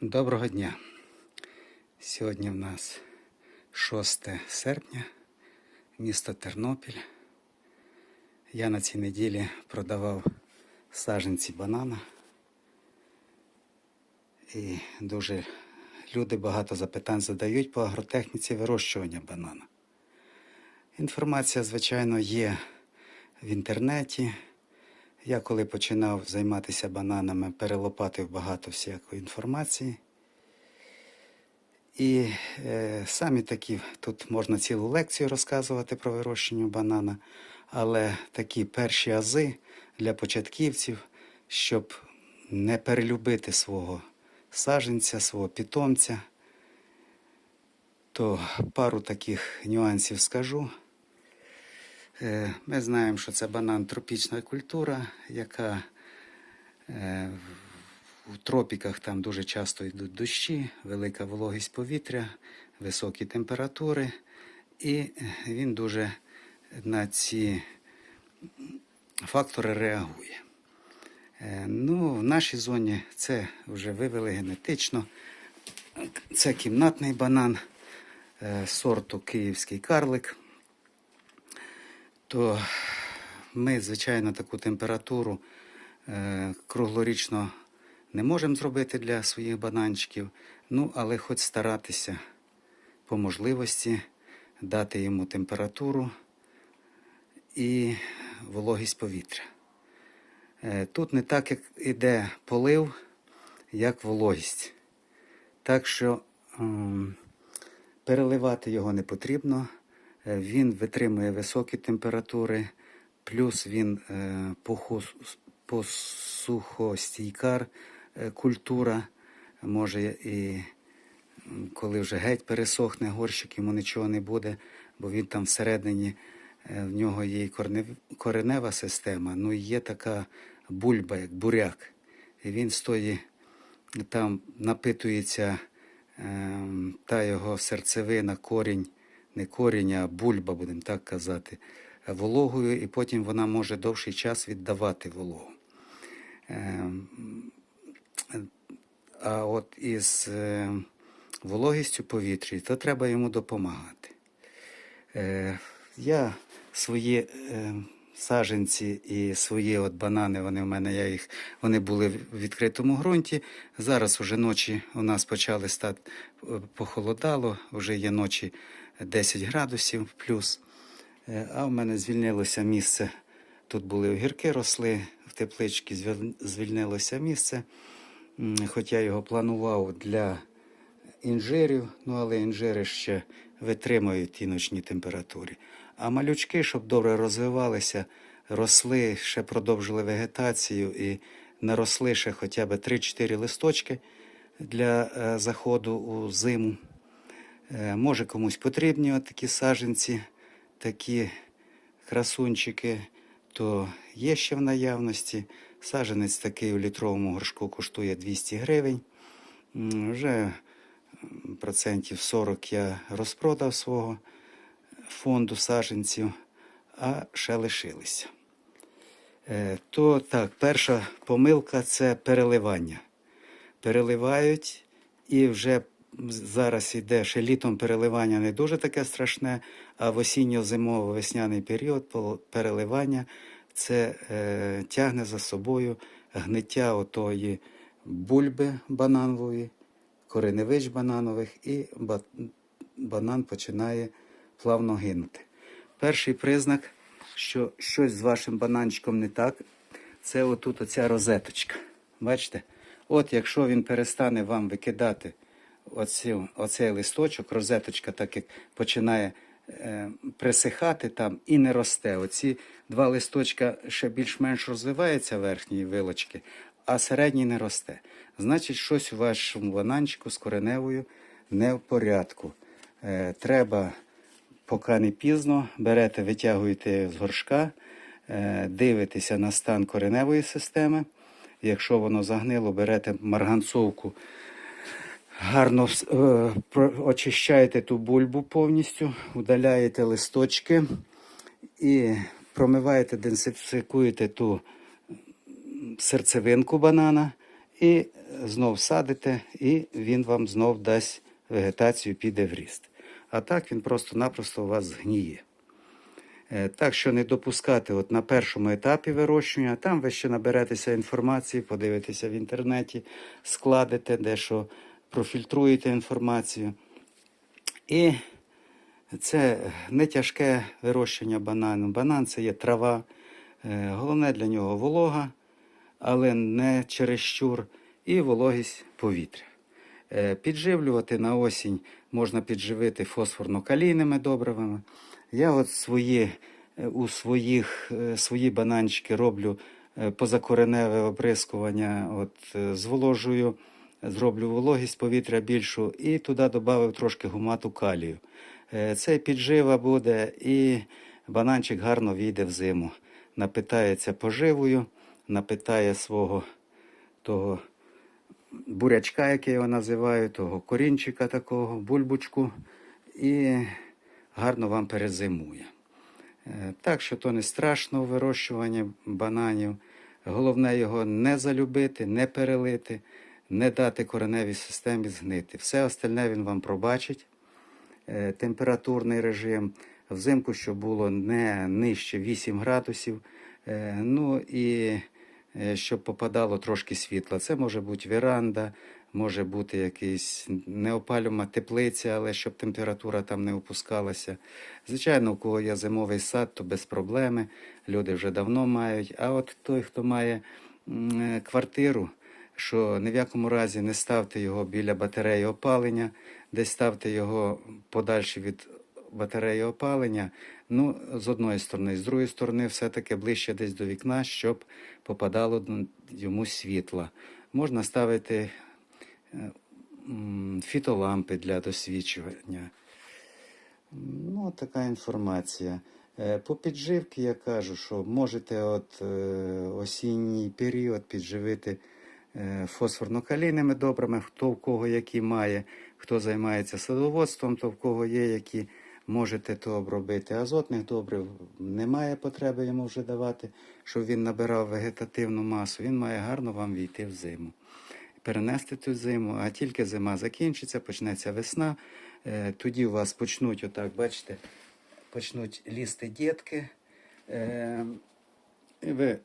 Доброго дня. Сьогодні в нас 6 серпня, місто Тернопіль. Я на цій неділі продавав саджанці банана. І дуже люди багато запитань задають по агротехніці вирощування банана. Інформація, звичайно, є в інтернеті. Я коли починав займатися бананами, перелопатив багато всякої інформації. І е, самі такі, тут можна цілу лекцію розказувати про вирощення банана, але такі перші ази для початківців, щоб не перелюбити свого саженця, свого питомця, то пару таких нюансів скажу. Е, Ми знаємо, що це банан тропічна культура, яка е, у тропіках там дуже часто йдуть дощі, велика вологість повітря, високі температури, і він дуже на ці фактори реагує. Е, Ну, в нашій зоні це вже вивели генетично. Це кімнатний банан сорту Київський карлик то ми, звичайно, таку температуру е, круглорічно не можемо зробити для своїх бананчиків. Ну, але хоч старатися по можливості дати йому температуру і вологість повітря. Е, Тут не так, як іде полив, як вологість. Так що переливати його не потрібно. Е, Він витримує високі температури, плюс він е, посухостійкар е, культура. Може і коли вже геть пересохне горщик, йому нічого не буде, бо він там всередині в нього є і коренева система, ну і є така бульба, як буряк. І він стоїть там напитується ем, та його серцевина, корінь, не корінь, а бульба, будемо так казати, вологою, і потім вона може довший час віддавати вологу. Ем, А от із е, вологістю повітря, то треба йому допомагати. Е, Я свої е, саженці і свої от банани, вони в мене, я їх, вони були в відкритому ґрунті. Зараз уже ночі у нас почали стати е, похолодало, вже є ночі 10 градусів плюс. Е, А в мене звільнилося місце. Тут були огірки, росли в тепличці, звільнилося місце. М, Хоч я його планував для інжирів, ну але інжири ще витримують ті ночні температури. А малючки, щоб добре розвивалися, росли, ще продовжили вегетацію і наросли ще хоча б 3-4 листочки для е, заходу у зиму. Е, може комусь потрібні от такі саженці, такі красунчики, то є ще в наявності. Саженець такий у літровому горшку коштує 200 гривень. Вже процентів 40 я розпродав свого фонду саженців, а ще лишилися. Е, То так, перша помилка це переливання. Переливають і вже зараз іде ще літом переливання не дуже таке страшне, а в осінньо-зимово-весняний період переливання це е, тягне за собою гниття отої бульби бананової, кореневич бананових, і ба- банан починає плавно гинути. Перший признак, що щось з вашим бананчиком не так, це отут оця розеточка. Бачите? От якщо він перестане вам викидати оцю, оцей листочок, розеточка, так як починає е, присихати там і не росте. Оці два листочка ще більш-менш розвиваються верхні вилочки, а середній не росте. Значить, щось у вашому бананчику з кореневою не в порядку. Е, треба поки не пізно, берете, витягуєте з горшка, е, дивитеся на стан кореневої системи. Якщо воно загнило, берете марганцовку, гарно е, очищаєте ту бульбу повністю, удаляєте листочки і промиваєте, дезінфікуєте ту серцевинку банана і знов садите, і він вам знов дасть вегетацію, піде в ріст. А так він просто-напросто у вас згніє. Е, Так що не допускати от на першому етапі вирощування, там ви ще наберетеся інформації, подивитеся в інтернеті, складете дещо, профільтруєте інформацію. І це не тяжке вирощення банану. Банан це є трава. Е, Головне для нього волога, але не чересчур, і вологість повітря. Е, Підживлювати на осінь можна підживити фосфорно-калійними добривами. Я от свої, е, у своїх, свої бананчики роблю позакореневе оприскування, от, зволожую, зроблю вологість повітря більшу і туди додав трошки гумату калію. Е, Це піджива буде і бананчик гарно війде в зиму. Напитається поживою, напитає свого того бурячка, як я його називаю, того корінчика такого, бульбочку, і гарно вам перезимує. Е, Так що то не страшно у вирощуванні бананів. Головне його не залюбити, не перелити, не дати кореневій системі згнити. Все остальне він вам пробачить. Е, Температурний режим, взимку, щоб було не нижче 8 градусів. Е, Ну і е, щоб попадало трошки світла. Це може бути веранда, може бути якийсь неопалюма теплиця, але щоб температура там не опускалася. Звичайно, у кого є зимовий сад, то без проблеми. Люди вже давно мають. А от той, хто має квартиру, що ні в якому разі не ставте його біля батареї опалення, десь ставте його подальше від батареї опалення. Ну, з одної сторони, з другої сторони, все-таки ближче десь до вікна, щоб попадало йому світла. Можна ставити е, фітолампи для досвідчування. Ну, така інформація. Е, По підживці я кажу, що можете от е, осінній період підживити фосфорно-калійними добрами, хто в кого які має, хто займається садоводством, то в кого є які, можете то обробити. Азотних добрив немає потреби йому вже давати, щоб він набирав вегетативну масу. Він має гарно вам війти в зиму перенести ту зиму, а тільки зима закінчиться, почнеться весна. е, Тоді у вас почнуть, отак, бачите, почнуть лізти дітки. е, ви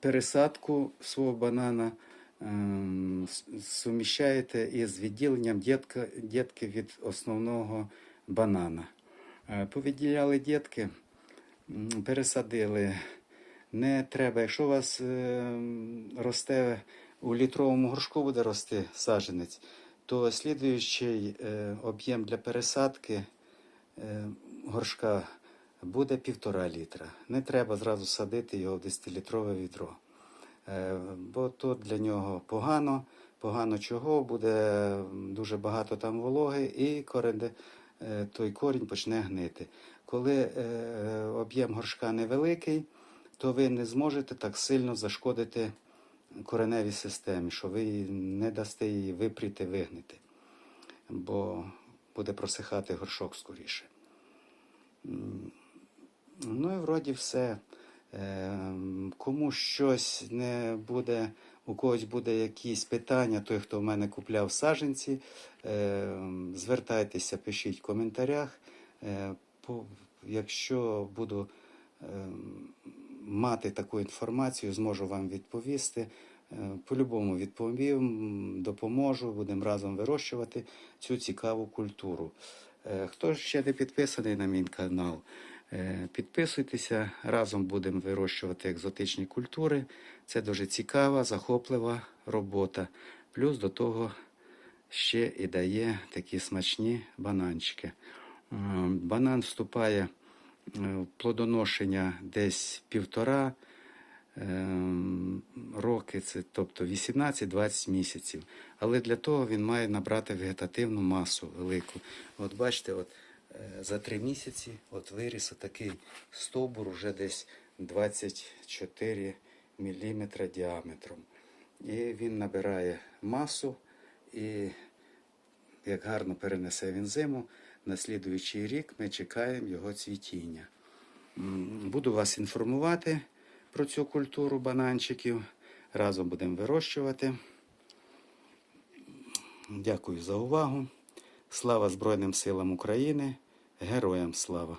пересадку свого банана ем, суміщаєте із відділенням дітка, дітки від основного банана. Е, Повідділяли дітки, пересадили. Не треба, якщо у вас е, росте у літровому горшку буде рости саджанець, то слідуючий е, об'єм для пересадки е, горшка буде півтора літра. Не треба зразу садити його в 10-літрове відро. Е, бо то для нього погано, погано чого, буде дуже багато там вологи і коренде, е, той корінь почне гнити. Коли е, об'єм горшка невеликий, то ви не зможете так сильно зашкодити кореневій системі, що ви не дасте її випріти, вигнити, бо буде просихати горшок скоріше. Ну і вроді все. Ем, Кому щось не буде, у когось буде якісь питання, той, хто в мене купляв саджанці, ем, звертайтеся, пишіть в коментарях. Е, Якщо буду ем, мати таку інформацію, зможу вам відповісти. Е, По-любому відповім, допоможу, будемо разом вирощувати цю цікаву культуру. Е, Хто ще не підписаний на мій канал, підписуйтеся, разом будемо вирощувати екзотичні культури. Це дуже цікава, захоплива робота. Плюс до того ще і дає такі смачні бананчики. Е, Банан вступає е, в плодоношення десь півтора роки, це тобто 18-20 місяців. Але для того він має набрати вегетативну масу велику. От бачите, от е, за три місяці от виріс такий стовбур уже десь 24 мм діаметром. І він набирає масу і як гарно перенесе він зиму, на слідуючий рік ми чекаємо його цвітіння. Буду вас інформувати про цю культуру бананчиків. Разом будемо вирощувати. Дякую за увагу. Слава Збройним силам України. Героям слава!